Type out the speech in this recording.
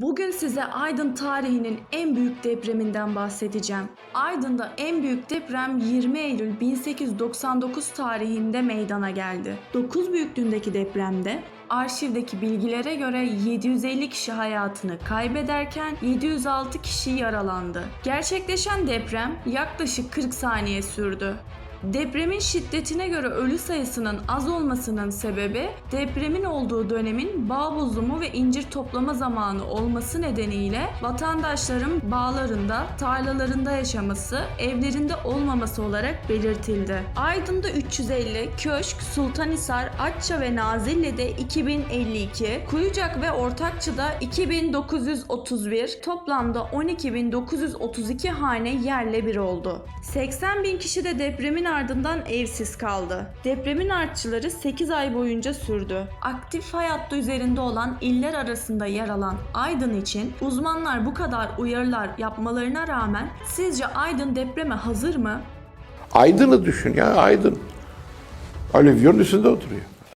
Bugün size Aydın tarihinin en büyük depreminden bahsedeceğim. Aydın'da en büyük deprem 20 Eylül 1899 tarihinde meydana geldi. 9 büyüklüğündeki depremde arşivdeki bilgilere göre 750 kişi hayatını kaybederken 706 kişi yaralandı. Gerçekleşen deprem yaklaşık 40 saniye sürdü. Depremin şiddetine göre ölü sayısının az olmasının sebebi depremin olduğu dönemin bağ bozumu ve incir toplama zamanı olması nedeniyle vatandaşların bağlarında, tarlalarında yaşaması, evlerinde olmaması olarak belirtildi. Aydın'da 350, Köşk, Sultanhisar, Atça ve Nazilli'de 2052, Kuyucak ve Ortakçı'da 2931, toplamda 12.932 hane yerle bir oldu. 80 bin kişi de depremin ardından evsiz kaldı. Depremin artçıları 8 ay boyunca sürdü. Aktif hayatta üzerinde olan iller arasında yer alan Aydın için uzmanlar bu kadar uyarılar yapmalarına rağmen sizce Aydın depreme hazır mı? Aydın'ı düşün ya Aydın. Alüvyon üstünde oturuyor.